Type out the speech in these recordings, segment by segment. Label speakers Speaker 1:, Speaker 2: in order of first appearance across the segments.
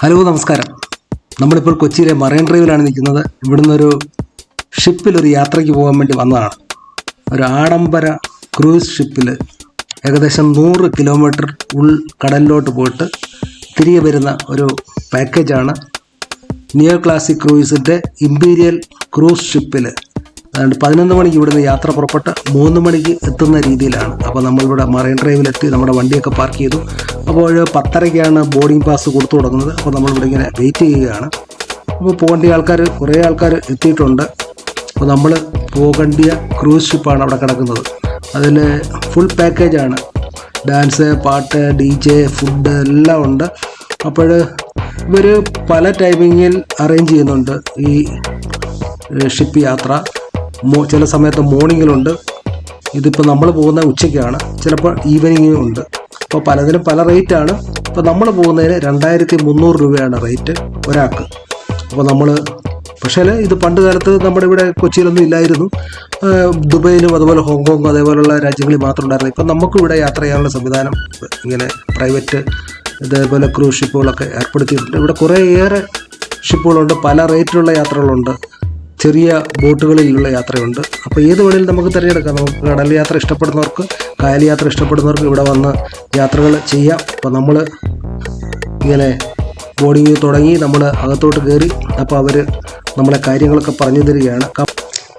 Speaker 1: Hello നമസ്കാരം. നമ്മളിപ്പോൾ കൊച്ചിയിലെ മറൈൻ ഡ്രൈവിലാണ് നിൽക്കുന്നത്. ഇവിടുന്ന് ഒരു ഷിപ്പിൽ ഒരു യാത്രയ്ക്ക് പോകാൻ വേണ്ടി വന്നതാണ്. ഒരു ആഡംബര ക്രൂസ് ഷിപ്പിൽ ഏകദേശം നൂറ് കിലോമീറ്റർ ഉൾ കടലിലോട്ട് പോയിട്ട് തിരികെ വരുന്ന ഒരു പാക്കേജാണ് നിയോ ക്ലാസിക് ക്രൂയിസിന്റെ ഇമ്പീരിയൽ ക്രൂസ് ഷിപ്പിൽ അതുകൊണ്ട് പതിനൊന്ന് മണിക്ക് ഇവിടുന്ന് യാത്ര പുറപ്പെട്ട് മൂന്ന് മണിക്ക് എത്തുന്ന രീതിയിലാണ്. അപ്പോൾ നമ്മളിവിടെ മറൈൻ ഡ്രൈവിലെത്തി നമ്മുടെ വണ്ടിയൊക്കെ പാർക്ക് ചെയ്തു. അപ്പോൾ പത്തരയ്ക്കാണ് ബോർഡിംഗ് പാസ് കൊടുത്തു തുടങ്ങുന്നത്. അപ്പോൾ നമ്മളിവിടെ ഇങ്ങനെ വെയിറ്റ് ചെയ്യുകയാണ്. അപ്പോൾ പോകേണ്ട ആൾക്കാർ കുറേ ആൾക്കാർ എത്തിയിട്ടുണ്ട്. അപ്പോൾ നമ്മൾ പോകേണ്ടിയ ക്രൂസ് ഷിപ്പാണ് അവിടെ കിടക്കുന്നത്. അതിൽ ഫുൾ പാക്കേജാണ് ഡാൻസ് പാട്ട് ഡി ജെ ഫുഡ് എല്ലാം ഉണ്ട്. അപ്പോൾ ഇവർ പല ടൈമിങ്ങിൽ അറേഞ്ച് ചെയ്യുന്നുണ്ട് ഈ ഷിപ്പ് യാത്ര. ചില സമയത്ത് മോർണിംഗിലുണ്ട് ഇതിപ്പോൾ നമ്മൾ പോകുന്ന ഉച്ചയ്ക്കാണ്. ചിലപ്പോൾ ഈവനിങ്ങിലും ഉണ്ട് അപ്പോൾ പലതിനും പല റേറ്റാണ് ഇപ്പോൾ നമ്മൾ പോകുന്നതിന് രണ്ടായിരത്തി മുന്നൂറ് രൂപയാണ് റേറ്റ് ഒരാൾക്ക്. അപ്പോൾ നമ്മൾ പക്ഷേ ഇത് പണ്ട് കാലത്ത് നമ്മുടെ ഇവിടെ കൊച്ചിയിലൊന്നും ഇല്ലായിരുന്നു. ദുബൈയിലും അതുപോലെ ഹോങ്കോങ്ങും അതേപോലെയുള്ള രാജ്യങ്ങളിൽ മാത്രം ഉണ്ടായിരുന്നു ഇപ്പം നമുക്ക് ഇവിടെ യാത്ര ചെയ്യാനുള്ള സംവിധാനം ഇങ്ങനെ പ്രൈവറ്റ് ഇതേപോലെ ക്രൂസ് ഷിപ്പുകളൊക്കെ ഏർപ്പെടുത്തിയിട്ടുണ്ട്. ഇവിടെ കുറേയേറെ ഷിപ്പുകളുണ്ട് പല റേറ്റിലുള്ള യാത്രകളുണ്ട്. ചെറിയ ബോട്ടുകളിലുള്ള യാത്രയുണ്ട്. അപ്പോൾ ഏത് വേണേലും നമുക്ക് തിരഞ്ഞെടുക്കാം? നമുക്ക് കടൽ യാത്ര ഇഷ്ടപ്പെടുന്നവർക്ക് കായൽ യാത്ര ഇഷ്ടപ്പെടുന്നവർക്ക് ഇവിടെ വന്ന് യാത്രകൾ ചെയ്യാം. അപ്പോൾ നമ്മൾ ഇങ്ങനെ ബോർഡിങ് തുടങ്ങി നമ്മൾ അകത്തോട്ട് കയറി അപ്പോൾ അവർ നമ്മളെ കാര്യങ്ങളൊക്കെ പറഞ്ഞു തരികയാണ്.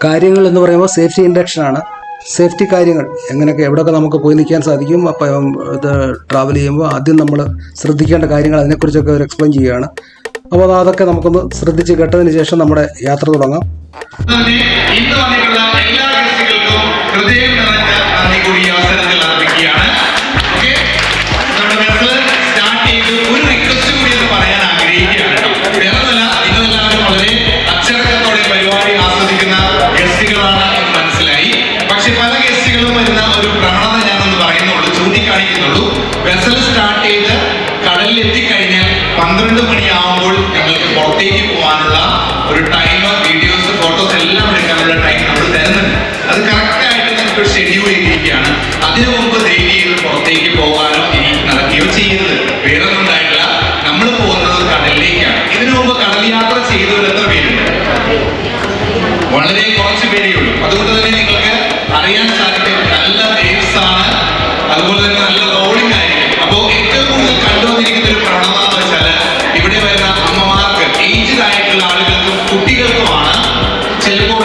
Speaker 1: കാര്യങ്ങൾ എന്ന് പറയുമ്പോൾ സേഫ്റ്റി ഇൻഡക്ഷനാണ് സേഫ്റ്റി കാര്യങ്ങൾ എങ്ങനെയൊക്കെ എവിടെയൊക്കെ നമുക്ക് പോയി നിൽക്കാൻ സാധിക്കും അപ്പം ഇത് ട്രാവൽ ചെയ്യുമ്പോൾ ആദ്യം നമ്മൾ ശ്രദ്ധിക്കേണ്ട കാര്യങ്ങൾ അതിനെക്കുറിച്ചൊക്കെ അവർ എക്സ്പ്ലെയിൻ ചെയ്യുകയാണ്. അപ്പോൾ അതൊക്കെ നമുക്കൊന്ന് ശ്രദ്ധിച്ച് കേട്ടതിന് ശേഷം നമ്മുടെ യാത്ര തുടങ്ങാം.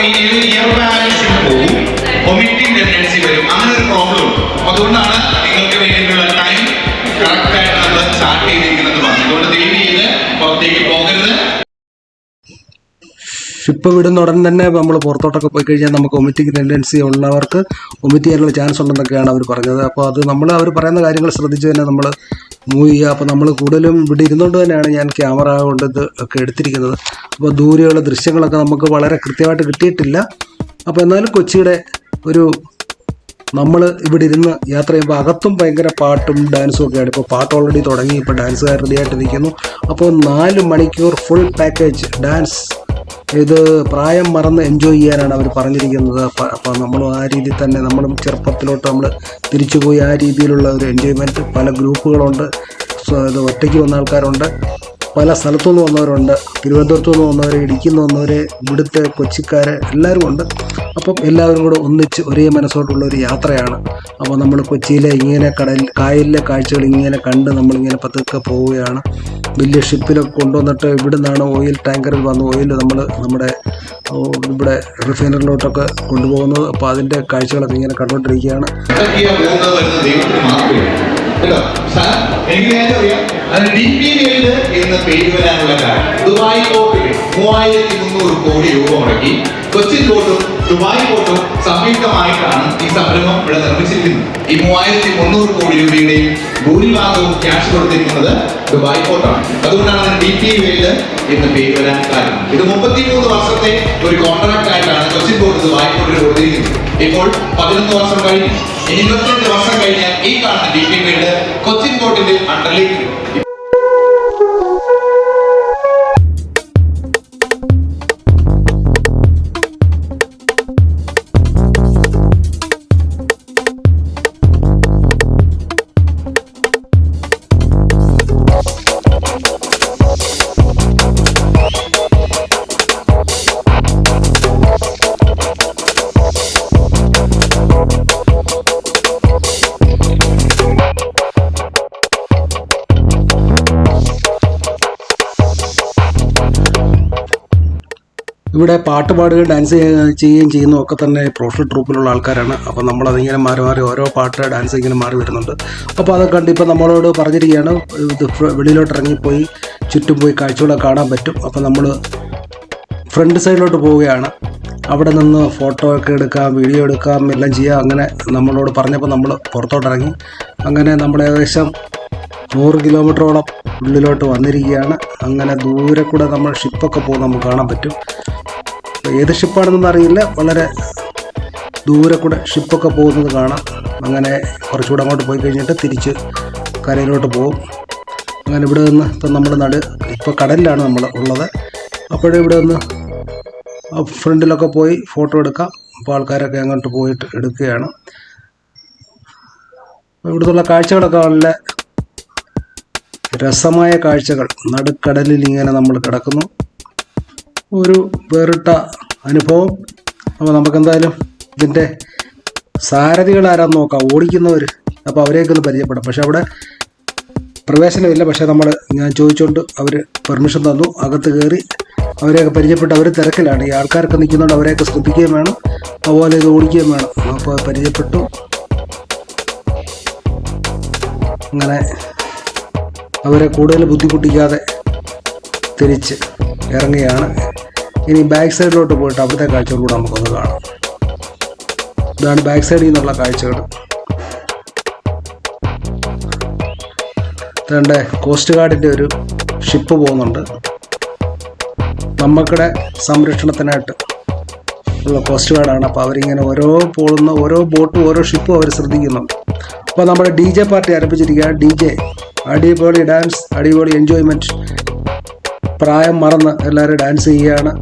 Speaker 2: അങ്ങനെ ഒരു പ്രോബ്ലം ഉണ്ട്. അതുകൊണ്ടാണ് നിങ്ങൾക്ക് ടൈം അതുകൊണ്ട്
Speaker 1: ഷിപ്പ് വിടുന്ന ഉടൻ തന്നെ നമ്മൾ പുറത്തോട്ടൊക്കെ പോയി കഴിഞ്ഞാൽ നമുക്ക് ഒമിറ്റിംഗ് ടെൻഡൻസി ഉള്ളവർക്ക് ഒമിറ്റ് ചെയ്യാനുള്ള ചാൻസ് ഉണ്ടെന്നൊക്കെയാണ് അവർ പറഞ്ഞത്. അപ്പോൾ അത് നമ്മൾ അവർ പറയുന്ന കാര്യങ്ങൾ ശ്രദ്ധിച്ച് തന്നെ നമ്മൾ മൂവ്. ചെയ്യുക അപ്പോൾ നമ്മൾ കൂടുതലും ഇവിടെ ഇരുന്നുകൊണ്ട് തന്നെയാണ് ഞാൻ ക്യാമറ കൊണ്ട് ഇത് ഒക്കെ എടുത്തിരിക്കുന്നത്. അപ്പോൾ ദൂരെയുള്ള ദൃശ്യങ്ങളൊക്കെ നമുക്ക് വളരെ കൃത്യമായിട്ട് കിട്ടിയിട്ടില്ല. അപ്പോൾ എന്നാലും കൊച്ചിയുടെ ഒരു നമ്മൾ ഇവിടെ ഇരുന്ന് യാത്ര ചെയ്യുമ്പോൾ അകത്തും ഭയങ്കര പാട്ടും ഡാൻസും ഒക്കെയാണ് ഇപ്പോൾ പാട്ട് ഓൾറെഡി തുടങ്ങി ഇപ്പോൾ ഡാൻസുകാർ റെഡി ആയിട്ട് നിൽക്കുന്നു അപ്പോൾ നാല് മണിക്കൂർ ഫുൾ പാക്കേജ് ഡാൻസ് ഇത് പ്രായം മറന്ന് എൻജോയ് ചെയ്യാനാണ് അവർ പറഞ്ഞിരിക്കുന്നത്. അപ്പോൾ നമ്മൾ ആ രീതിയിൽ തന്നെ നമ്മളും ചെറുപ്പത്തിലോട്ട് നമ്മൾ തിരിച്ചുപോയി ആ രീതിയിലുള്ള ഒരു എൻജോയ്മെന്റ് പല ഗ്രൂപ്പുകളുണ്ട് ഇത് ഒറ്റയ്ക്ക് വന്ന ആൾക്കാരുണ്ട്. പല സ്ഥലത്തു നിന്ന് വന്നവരുണ്ട്. തിരുവനന്തപുരത്തു നിന്ന് വന്നവർ ഇടുക്കിയിൽ നിന്ന് വന്നവർ ഇവിടുത്തെ കൊച്ചിക്കാർ എല്ലാവരും ഉണ്ട്. അപ്പം എല്ലാവരും കൂടെ ഒന്നിച്ച് ഒരേ മനസ്സോട്ടുള്ള ഒരു യാത്രയാണ്. അപ്പോൾ നമ്മൾ കൊച്ചിയിലെ ഇങ്ങനെ കടൽ കായലിലെ കാഴ്ചകൾ ഇങ്ങനെ കണ്ട് നമ്മളിങ്ങനെ പതുക്കെ പോവുകയാണ്. വലിയ ഷിപ്പിലൊക്കെ കൊണ്ടുവന്നിട്ട് ഇവിടെ നിന്നാണ് ഓയിൽ ടാങ്കറിൽ വന്ന് ഓയിൽ നമ്മൾ നമ്മുടെ ഇവിടെ റിഫൈനറിലോട്ടൊക്കെ കൊണ്ടുപോകുന്നത്. അപ്പോൾ അതിന്റെ കാഴ്ചകളൊക്കെ ഇങ്ങനെ കണ്ടുകൊണ്ടിരിക്കുകയാണ്.
Speaker 2: കേട്ടോ. സാർ എനിക്ക് നേരത്തെ അറിയാം വേൾഡ് എന്ന പേര് വരാനുള്ള കാരണം. ദുബായ് പോർട്ടിൽ മൂവായിരത്തി മുന്നൂറ് കോടി രൂപ മുടക്കി. കൊച്ചിൻ പോർട്ടും ദുബായ് പോർട്ടും സംയുക്തമായിട്ടാണ് ഈ സംരംഭം ഇവിടെ നിർമ്മിച്ചിരിക്കുന്നത്. ഈ മൂവായിരത്തി മുന്നൂറ് കോടി രൂപയുടെയും ഭൂരിഭാഗവും ക്യാഷ് കൊടുത്തിരിക്കുന്നത് ദുബായ് പോർട്ടാണ് അതുകൊണ്ടാണ് അതിന് ഡി പി വേൾഡ് എന്ന് പേര് വരാൻ കാരണം. ഇത് മുപ്പത്തിമൂന്ന് വർഷത്തെ ഒരു കോൺട്രാക്ട് ആയിട്ടാണ് കൊച്ചിൻ പോർട്ട് ദുബായ് കൊടുത്തിരിക്കുന്നത് ഇപ്പോൾ പതിനൊന്ന് വർഷം കഴിഞ്ഞു ഇരുപത്തിരണ്ട് വർഷം കഴിഞ്ഞാൽ ഈ കാണുന്ന ഡി പി വേൾഡ് കൊച്ചിൻ പോർട്ടിന്റെ അണ്ടറിലേക്ക്
Speaker 1: ഇവിടെ പാട്ട് പാടുകയും ഡാൻസ് ചെയ്യുകയും ചെയ്യുന്ന ഒക്കെ തന്നെ പ്രൊഫഷണൽ ട്രൂപ്പിലുള്ള ആൾക്കാരാണ്. അപ്പോൾ നമ്മളതിങ്ങനെ മാറി മാറി ഓരോ പാട്ട് ഡാൻസ് ഇങ്ങനെ മാറി വരുന്നുണ്ട്. അപ്പോൾ അതൊക്കെ കണ്ട് ഇപ്പോൾ നമ്മളോട് പറഞ്ഞിരിക്കുകയാണ് ഇത് വെളിയിലോട്ട് ഇറങ്ങിപ്പോയി ചുറ്റും പോയി കാഴ്ചകളൊക്കെ കാണാൻ പറ്റും. അപ്പോൾ നമ്മൾ ഫ്രണ്ട് സൈഡിലോട്ട് പോവുകയാണ്. അവിടെ നിന്ന് ഫോട്ടോ ഒക്കെ എടുക്കാം വീഡിയോ എടുക്കാം എല്ലാം ചെയ്യാം. അങ്ങനെ നമ്മളോട് പറഞ്ഞപ്പോൾ നമ്മൾ പുറത്തോട്ട് ഇറങ്ങി. അങ്ങനെ നമ്മൾ ഏകദേശം നൂറ് കിലോമീറ്ററോളം ഉള്ളിലോട്ട് വന്നിരിക്കുകയാണ്. അങ്ങനെ ദൂരെ കൂടെ നമ്മൾ ഷിപ്പൊക്കെ പോകും നമുക്ക് കാണാൻ പറ്റും. ഏത് ഷിപ്പാണെന്നൊന്നും അറിയില്ല. വളരെ ദൂരെ കൂടെ ഷിപ്പൊക്കെ പോകുന്നത് കാണാം. അങ്ങനെ കുറച്ചുകൂടെ അങ്ങോട്ട് പോയി കഴിഞ്ഞിട്ട് തിരിച്ച് കരയിലോട്ട് പോകും. അങ്ങനെ ഇവിടെ നിന്ന് ഇപ്പം നമ്മൾ നട ഇപ്പോൾ കടലിലാണ് നമ്മൾ ഉള്ളത്. അപ്പോഴും ഇവിടെ നിന്ന് ഫ്രണ്ടിലൊക്കെ പോയി ഫോട്ടോ എടുക്കാം. അപ്പോൾ ആൾക്കാരൊക്കെ അങ്ങോട്ട് പോയിട്ട് എടുക്കുകയാണ്. ഇവിടുത്തുള്ള കാഴ്ചകളൊക്കെ നല്ല രസമായ കാഴ്ചകൾ. നടുക്കടലിൽ ഇങ്ങനെ നമ്മൾ കിടക്കുന്നു. ഒരു വേറിട്ട അനുഭവം. അപ്പോൾ നമുക്കെന്തായാലും ഇതിന്റെ സാരഥികൾ ആരാന്ന് നോക്കാം. ഓടിക്കുന്നവർ അപ്പോൾ അവരെയൊക്കെ ഒന്ന് പരിചയപ്പെടാം. പക്ഷെ അവിടെ പ്രവേശനമില്ല. പക്ഷേ നമ്മൾ ഞാൻ ചോദിച്ചുകൊണ്ട് അവർ പെർമിഷൻ തന്നു. അകത്ത് കയറി അവരെയൊക്കെ പരിചയപ്പെട്ട് അവർ തിരക്കിലാണ്. ഈ ആൾക്കാരൊക്കെ നിൽക്കുന്നതുകൊണ്ട് അവരെയൊക്കെ ശ്രദ്ധിക്കുകയും വേണം. അതുപോലെ ഇത് ഓടിക്കുകയും വേണം. അപ്പോൾ പരിചയപ്പെട്ടു. അങ്ങനെ അവരെ കൂടുതൽ ബുദ്ധിമുട്ടിക്കാതെ തിരിച്ച് ഇറങ്ങുകയാണ്. ഇനി ബാക്ക് സൈഡിലോട്ട് പോയിട്ട് അവിടുത്തെ കാഴ്ചകൾ കൂടെ നമുക്കൊന്ന് കാണാം. ഇതാണ് ബാക്ക് സൈഡിൽ നിന്നുള്ള കാഴ്ചകൾ. രണ്ട് കോസ്റ്റ് ഗാർഡിന്റെ ഒരു ഷിപ്പ് പോകുന്നുണ്ട്. നമുക്കിടെ സംരക്ഷണത്തിനായിട്ട് ഉള്ള കോസ്റ്റ് ഗാർഡാണ് അപ്പോൾ അവരിങ്ങനെ ഓരോ പോകുന്ന ഓരോ ബോട്ടും ഓരോ ഷിപ്പും അവർ ശ്രദ്ധിക്കുന്നുണ്ട്. അപ്പോൾ നമ്മുടെ ഡി ജെ പാർട്ടി ആരംഭിച്ചിരിക്കുക ഡി ജെ അടിപൊളി ഡാൻസ് അടിപൊളി എൻജോയ്മെന്റ് പ്രായം മറന്ന് എല്ലാവരും ഡാൻസ് ചെയ്യുകയാണ്.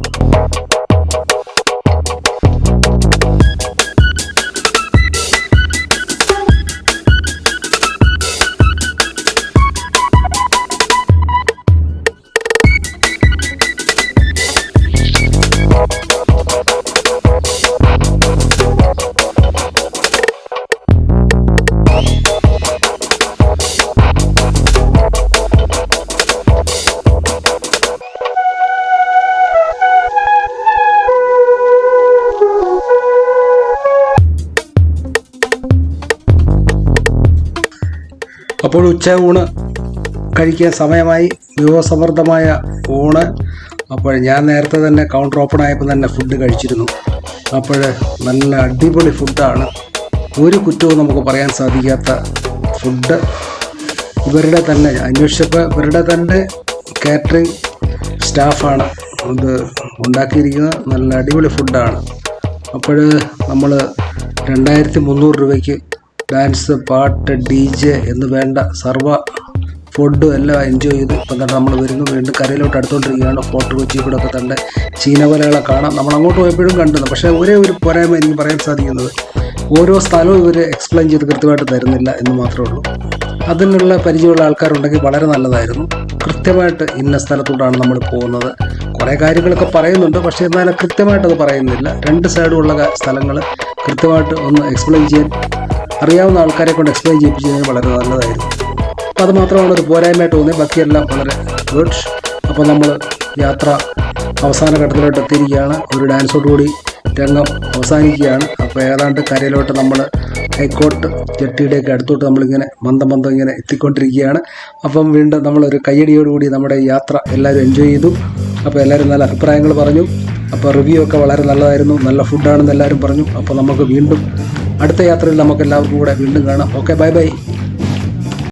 Speaker 1: അപ്പോൾ ഉച്ച ഊണ് കഴിക്കാൻ സമയമായി. വിഭവസമൃദ്ധമായ ഊണ്. അപ്പോൾ ഞാൻ നേരത്തെ തന്നെ കൗണ്ടർ ഓപ്പൺ ആയപ്പോൾ തന്നെ ഫുഡ് കഴിച്ചിരുന്നു. അപ്പോൾ നല്ല അടിപൊളി ഫുഡാണ് ഒരു കുറ്റവും നമുക്ക് പറയാൻ സാധിക്കാത്ത ഫുഡ് ഇവരുടെ തന്നെ അന്വേഷിച്ചപ്പോൾ ഇവരുടെ തന്നെ കാറ്ററിംഗ് സ്റ്റാഫാണ് ഇത് ഉണ്ടാക്കിയിരിക്കുന്നത്. നല്ല അടിപൊളി ഫുഡാണ് അപ്പോൾ നമ്മൾ രണ്ടായിരത്തി മുന്നൂറ് രൂപയ്ക്ക് ഡാൻസ് പാട്ട് ഡി ജെ എന്ന് വേണ്ട സർവ ഫുഡ് എല്ലാം എൻജോയ് ചെയ്ത് ഇപ്പം തന്നെ നമ്മൾ വരുന്നു. വീണ്ടും കരയിലോട്ട് അടുത്തോണ്ടിരിക്കുകയാണ് ഫോർട്ട് കൊച്ചി കൂടെ ഒക്കെ തന്നെ ചീനവലകളെ കാണാം. നമ്മൾ അങ്ങോട്ട് പോയപ്പോഴും കണ്ടത് പക്ഷേ ഒരേ ഒരു പോരായ്മ എനിക്ക് പറയാൻ സാധിക്കുന്നത് ഓരോ സ്ഥലവും ഇവർ എക്സ്പ്ലെയിൻ ചെയ്ത് കൃത്യമായിട്ട് തരുന്നില്ല എന്ന് മാത്രമേ ഉള്ളൂ. അതിനുള്ള പരിചയമുള്ള ആൾക്കാരുണ്ടെങ്കിൽ വളരെ നല്ലതായിരുന്നു. കൃത്യമായിട്ട് ഇന്ന സ്ഥലത്തോട്ടാണ് നമ്മൾ പോകുന്നത്. കുറേ കാര്യങ്ങളൊക്കെ പറയുന്നുണ്ട്. പക്ഷേ എന്നാലും കൃത്യമായിട്ട് അത് പറയുന്നില്ല. രണ്ട് സൈഡുമുള്ള സ്ഥലങ്ങൾ കൃത്യമായിട്ട് ഒന്ന് എക്സ്പ്ലെയിൻ ചെയ്യാൻ അറിയാവുന്ന ആൾക്കാരെ കൊണ്ട് എക്സ്പ്ലെയിൻ ചെയ്യിപ്പിച്ചതിന് വളരെ നല്ലതായിരുന്നു. അപ്പോൾ അത് മാത്രമാണ് ഒരു പോരായ്മയായിട്ട് തോന്നിയത് ബാക്കിയെല്ലാം വളരെ ഗുഡ് അപ്പോൾ നമ്മൾ യാത്ര അവസാന ഘട്ടത്തിലോട്ട് എത്തിയിരിക്കുകയാണ്. ഒരു ഡാൻസോട് കൂടി രംഗം അവസാനിക്കുകയാണ്. അപ്പോൾ ഏതാണ്ട് കരയിലോട്ട് നമ്മൾ ഹൈക്കോട്ട് ജെട്ടിയുടെയൊക്കെ അടുത്തോട്ട് നമ്മളിങ്ങനെ മന്ദം മന്ദം ഇങ്ങനെ എത്തിക്കൊണ്ടിരിക്കുകയാണ്. അപ്പം വീണ്ടും നമ്മളൊരു കയ്യടിയോടുകൂടി നമ്മുടെ യാത്ര എല്ലാവരും എൻജോയ് ചെയ്തു. അപ്പോൾ എല്ലാവരും നല്ല അഭിപ്രായങ്ങൾ പറഞ്ഞു. അപ്പോൾ റിവ്യൂ ഒക്കെ വളരെ നല്ലതായിരുന്നു. നല്ല ഫുഡാണെന്ന് എല്ലാവരും പറഞ്ഞു. അപ്പോൾ നമുക്ക് വീണ്ടും അടുത്ത യാത്രയിൽ നമുക്ക് എല്ലാവർക്കും കൂടെ വീണ്ടും കാണാം. Okay bye bye